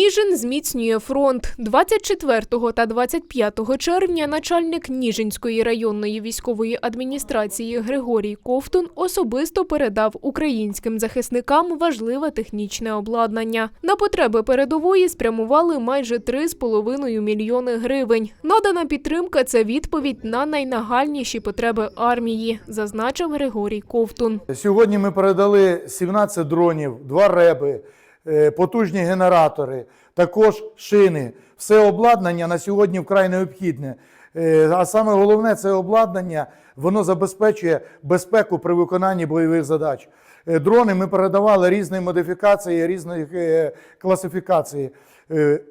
Ніжин зміцнює фронт. 24 та 25 червня начальник Ніжинської районної військової адміністрації Григорій Ковтун особисто передав українським захисникам важливе технічне обладнання. На потреби передової спрямували майже 3,5 мільйони гривень. Надана підтримка це відповідь на найнагальніші потреби армії, зазначив Григорій Ковтун. Сьогодні ми передали 17 дронів, два реби, потужні генератори, також шини. Все обладнання на сьогодні вкрай необхідне. Е, А саме головне, це обладнання воно забезпечує безпеку при виконанні бойових задач. Е, Дрони ми передавали різні модифікації, різні е, класифікації е,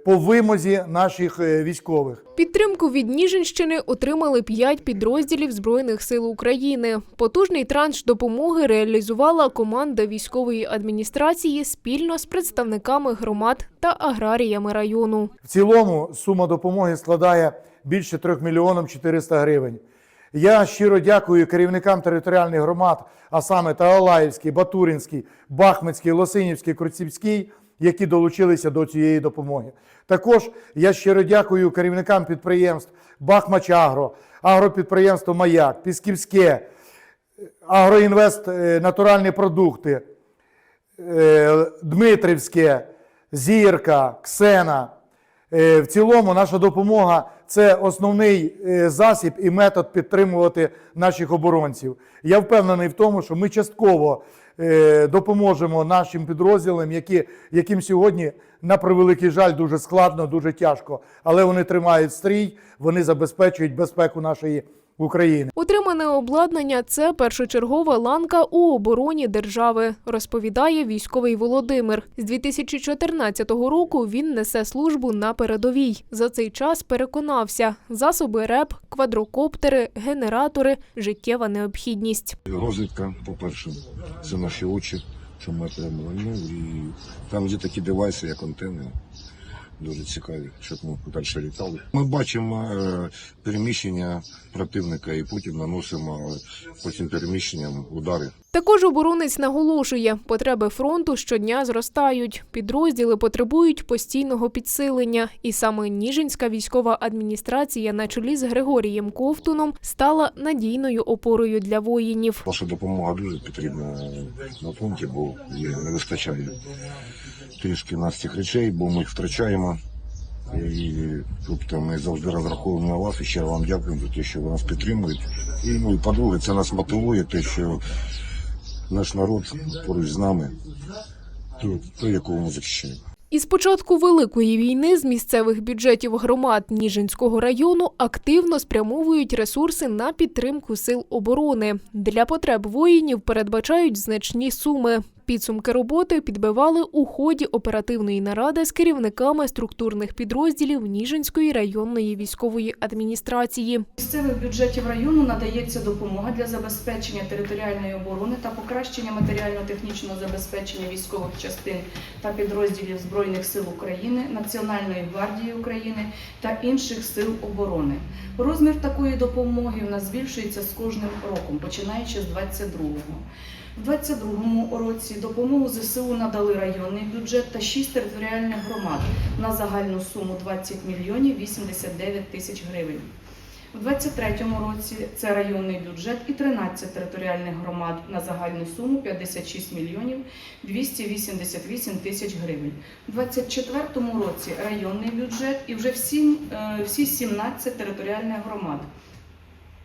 по вимозі наших е, військових. Підтримку від Ніжинщини отримали п'ять підрозділів Збройних сил України. Потужний транш допомоги реалізувала команда військової адміністрації спільно з представниками громад та аграріями району. В цілому сума допомоги складає більше 3 мільйонів 400 гривень. Я щиро дякую керівникам територіальних громад, а саме Тагалаївський, Батуринський, Бахмицький, Лосинівський, Круцівський, які долучилися до цієї допомоги. Також я щиро дякую керівникам підприємств Бахмачагро, агропідприємство Маяк, Пісківське, Агроінвест е, натуральні продукти, е, Дмитрівське, Зірка, Ксена. Е, В цілому наша допомога це основний е, засіб і метод підтримувати наших оборонців. Я впевнений в тому, що ми частково е, допоможемо нашим підрозділам, які, яким сьогодні, на превеликий жаль, дуже складно, дуже тяжко. Але вони тримають стрій, вони забезпечують безпеку нашої України. Отримане обладнання це першочергова ланка у обороні держави, розповідає військовий Володимир. З 2014 року він несе службу на передовій. За цей час переконався, засоби РЕП, квадрокоптери, генератори життєва необхідність. Розвідка, по-перше, це наші очі, що ми отримали. Ну і там є такі девайси, як антени. Дуже цікаві, щоб ми далі літали. Ми бачимо е, переміщення противника і потім наносимо по цим переміщенням удари. Також оборонець наголошує, потреби фронту щодня зростають. Підрозділи потребують постійного підсилення, і саме Ніжинська військова адміністрація на чолі з Григорієм Ковтуном стала надійною опорою для воїнів. Ваша допомога дуже потрібна на фронті, бо не вистачає трішки нас цих речей, бо ми їх втрачаємо. І тобто ми завжди розраховуємо на вас і ще вам дякуємо за те, що ви нас підтримуєте. І ну і по-друге, це нас мотивує, те, що наш народ поруч з нами, той, той якого ми захищаємо. Із початку великої війни з місцевих бюджетів громад Ніжинського району активно спрямовують ресурси на підтримку сил оборони. Для потреб воїнів передбачають значні суми. Підсумки роботи підбивали у ході оперативної наради з керівниками структурних підрозділів Ніжинської районної військової адміністрації. Місцевих бюджетів району надається допомога для забезпечення територіальної оборони та покращення матеріально-технічного забезпечення військових частин та підрозділів Збройних сил України, Національної гвардії України та інших сил оборони. Розмір такої допомоги в нас збільшується з кожним роком, починаючи з 22-го. В 22-му році допомогу ЗСУ надали районний бюджет та 6 територіальних громад на загальну суму 20 мільйонів 89 тисяч гривень. У 23-му році це районний бюджет і 13 територіальних громад на загальну суму 56 мільйонів 288 тисяч гривень. У 24-му році районний бюджет і вже е, всі 17 територіальних громад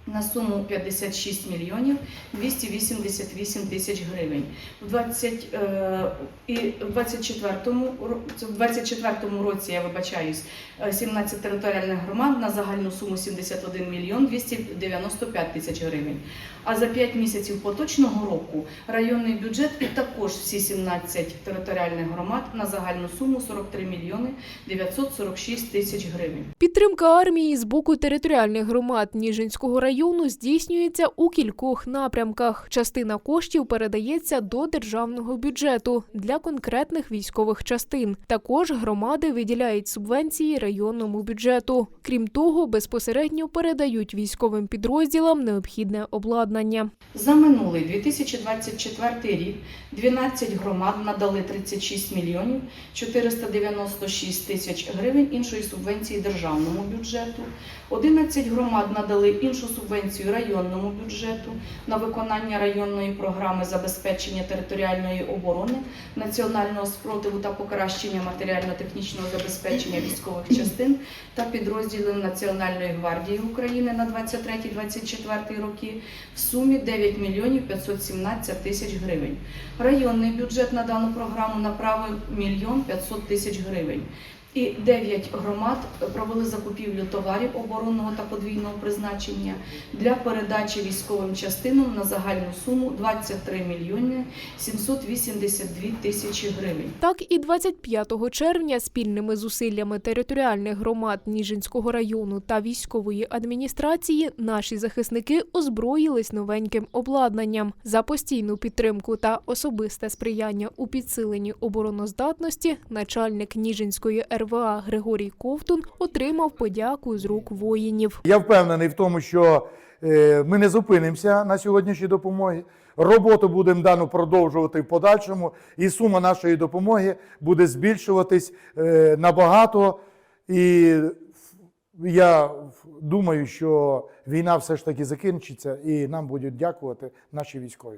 на суму 56 мільйонів 288 тисяч гривень. В 20, е, і в 24-му, ро- це в 24-му році, я вибачаюсь, е, 17 територіальних громад на загальну суму 71 мільйон 295 тисяч гривень. А за 5 місяців поточного року районний бюджет і також всі 17 територіальних громад на загальну суму 43 мільйони 946 тисяч гривень. Підтримка армії з боку територіальних громад Ніжинського району району здійснюється у кількох напрямках. Частина коштів передається до державного бюджету для конкретних військових частин. Також громади виділяють субвенції районному бюджету. Крім того, безпосередньо передають військовим підрозділам необхідне обладнання. За минулий 2024 рік 12 громад надали 36 мільйонів 496 тисяч гривень іншої субвенції державному бюджету. 11 громад надали іншу субвенцію районному бюджету на виконання районної програми забезпечення територіальної оборони, національного спротиву та покращення матеріально-технічного забезпечення військових частин та підрозділів Національної гвардії України на 23-24 роки в сумі 9 мільйонів 517 тисяч гривень. Районний бюджет на дану програму направив мільйон 500 тисяч гривень. І 9 громад провели закупівлю товарів оборонного та подвійного призначення для передачі військовим частинам на загальну суму 23 мільйони 782 тисячі гривень. Так і 25 червня спільними зусиллями територіальних громад Ніжинського району та військової адміністрації наші захисники озброїлись новеньким обладнанням за постійну підтримку та особисте сприяння у підсиленні обороноздатності. Начальник Ніжинської РВА Григорій Ковтун отримав подяку з рук воїнів. Я впевнений в тому, що е, ми не зупинимося на сьогоднішній допомогі. Роботу будемо дану продовжувати в подальшому, і сума нашої допомоги буде збільшуватись е, набагато. І я думаю, що війна все ж таки закінчиться, і нам будуть дякувати наші військові.